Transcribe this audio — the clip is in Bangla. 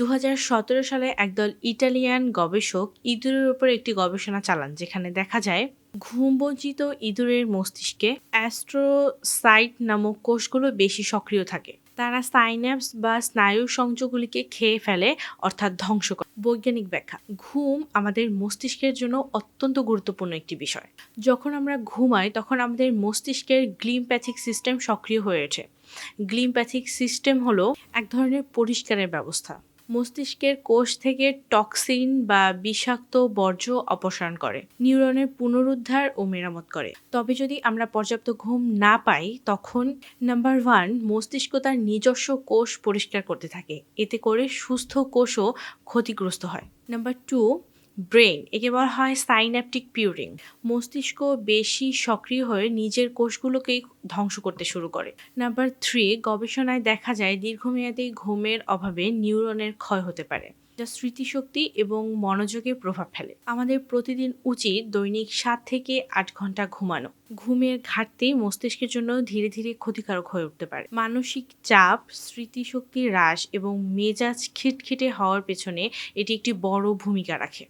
দু হাজার সতেরো সালে একদল ইটালিয়ান গবেষক ইঁদুরের উপর একটি গবেষণা চালান, যেখানে দেখা যায় ঘুমবঞ্চিত ইঁদুরের মস্তিষ্কে অ্যাস্ট্রোসাইট নামক কোষগুলো বেশি সক্রিয় থাকে। তারা সাইন্যাপস বা স্নায়ু সংযোগগুলিকে খেয়ে ফেলে, অর্থাৎ ধ্বংস করে। বৈজ্ঞানিক ব্যাখ্যা, ঘুম আমাদের মস্তিষ্কের জন্য অত্যন্ত গুরুত্বপূর্ণ একটি বিষয়। যখন আমরা ঘুমাই, তখন আমাদের মস্তিষ্কের গ্লিমপ্যাথিক সিস্টেম সক্রিয় হয়ে ওঠে। গ্লিমপ্যাথিক সিস্টেম হলো এক ধরনের পরিষ্কারের ব্যবস্থা। মস্তিষ্কের কোষ থেকে টক্সিন বা বিষাক্ত বর্জ্য অপসারণ করে, নিউরনের পুনরুদ্ধার ও মেরামত করে। তবে যদি আমরা পর্যাপ্ত ঘুম না পাই, তখন নাম্বার ওয়ান মস্তিষ্ক তার নিজস্ব কোষ পরিষ্কার করতে থাকে। এতে করে সুস্থ কোষও ক্ষতিগ্রস্ত হয়। নাম্বার টু ব্রেন একে বলা হয় সাইন্যাপটিক পিউরিং। মস্তিষ্ক বেশি সক্রিয় হয়ে নিজের কোষগুলোকেই ধ্বংস করতে শুরু করে। নাম্বার থ্রি, গবেষণায় দেখা যায় দীর্ঘমেয়াদী ঘুমের অভাবে নিউরনের ক্ষয় হতে পারে, যা স্মৃতিশক্তি এবং মনোযোগে প্রভাব ফেলে। আমাদের প্রতিদিন উচিত দৈনিক সাত থেকে আট ঘণ্টা ঘুমানো। ঘুমের ঘাটতি মস্তিষ্কের জন্য ধীরে ধীরে ক্ষতিকারক হয়ে উঠতে পারে। মানসিক চাপ, স্মৃতিশক্তি হ্রাস এবং মেজাজ খিটখিটে হওয়ার পেছনে এটি একটি বড় ভূমিকা রাখে।